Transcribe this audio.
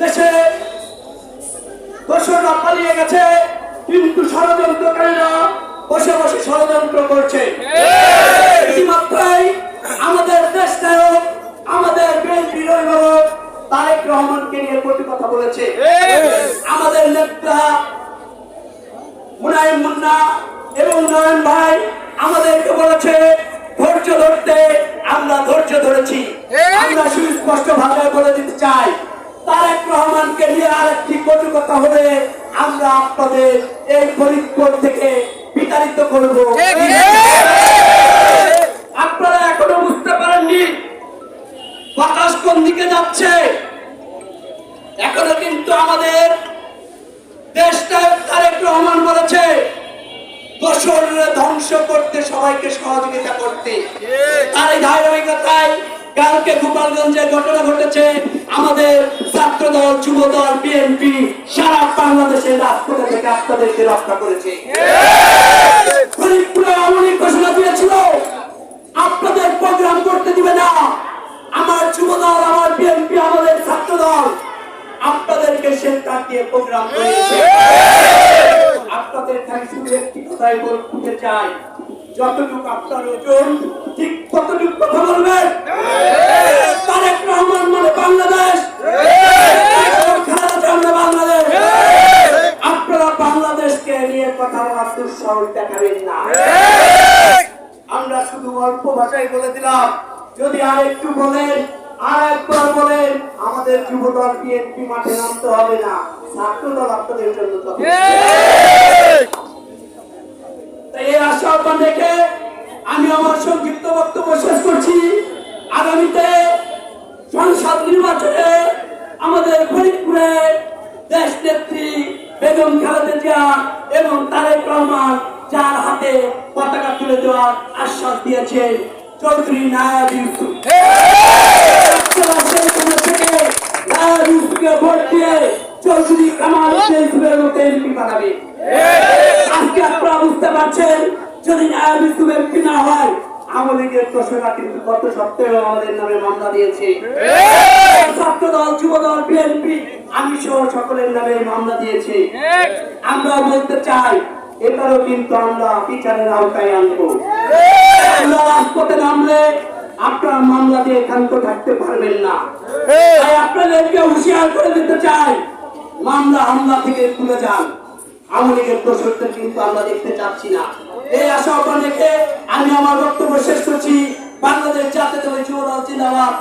দেশে দোষরা পালিয়ে গেছে, কিন্তু ষড়যন্ত্রকারীরা বসে বসে ষড়যন্ত্র করছে। ইতিমাত্রাই আমাদের দেশ নায়ক, আমাদের বিএনপির অভিভাবক তারেক রহমানকে নিয়ে প্রতি কথা বলেছে। আমাদের নেতা মুনাইম মুন্না এবং নয়ন ভাই আমাদেরকে বলেছে, ধৈর্য ধরতে আমরা ধৈর্য ধরেছি। আমরা সুস্পষ্ট ভাষায় বলে দিতে চাই। রহমানকে নিয়ে আরেকটি কটু কথা হলে আমরা আপনাদের এই ফরিদপুর থেকে বিতাড়িত করব। আপনারা এখনও বুঝতে পারেননি। বাতাস কোন দিকে যাচ্ছে? এখনও কিন্তু আমাদের দেশটা তারেক রহমান বলেছে দোসররা ধ্বংস করতে সবাইকে সহযোগিতা করতে। তার এই ধারাবাহিকতায় কালকে গোপালগঞ্জে ঘটনা ঘটেছে। আমাদের ছাত্র দল যুব দল বিএনপি সারা বাংলাদেশের রাজপথে থেকে আপনাদেরকে রক্ষা করেছে। ফরিদপুরে অনেক ঘোষণা দিয়েছিল, আপনাদের প্রোগ্রাম করতে দিবে না। আমার যুব দল আমার বিএনপি, আমাদের ছাত্র দল আপনাদেরকে সেন্টার দিয়ে প্রোগ্রাম করেছে। আপনাদের খালি শুধু একটি কথাই বলতে চাই যতটুকু আপনার ওজন, ঠিক ততটুকু কথা বলবেন? তারেক রহমান মানে বাংলাদেশ। আপনারা বাংলাদেশকে নিয়ে কথা বলার দুঃসাহস দেখাবেন না। আমরা শুধু অল্প ভাষায় বলে দিলাম, যদি আর একটু বলেন আর একবার বলেন, আমাদের যুব দল বিএনপি মাঠে নামতে হবে না। ছাত্র দল আপনাদের জন্য। আমি আমার সংক্ষিপ্ত বক্তব্য শেষ করছি। আগামীতে সংসদ নির্বাচনে আমাদের ফরিদপুরে দেশ নেত্রী পতাকা তুলে দেওয়ার আশ্বাস দিয়েছেন চৌধুরী নায়াব ইউসুফ। চৌধুরী কামাল বানাবে? বুঝতে পারছেন? যদি না হয় আওয়ামী লীগের দোষরা কিন্তু গত সপ্তাহে আমাদের নামে মামলা দিয়েছে। ছাত্র দল যুব দল বিএনপি আমি সহ সকলের নামে মামলা দিয়েছে। আমরা বলতে চাই কিন্তু আমরা বিচারের আওতায় আনব। আমরা রাজপথে নামলে আপনারা মামলা দিয়ে ক্ষান্ত থাকতে পারবেন না। তাই আপনাদেরকে হুঁশিয়ার করে দিতে চাই মামলা হামলা থেকে তুলে যান। আওয়ামী লীগের কিন্তু আমরা দেখতে চাচ্ছি না। এই আশা রেখে আমি আমার বক্তব্য শেষ করছি। বাংলাদেশ জাতীয় জিন্দাবাদ।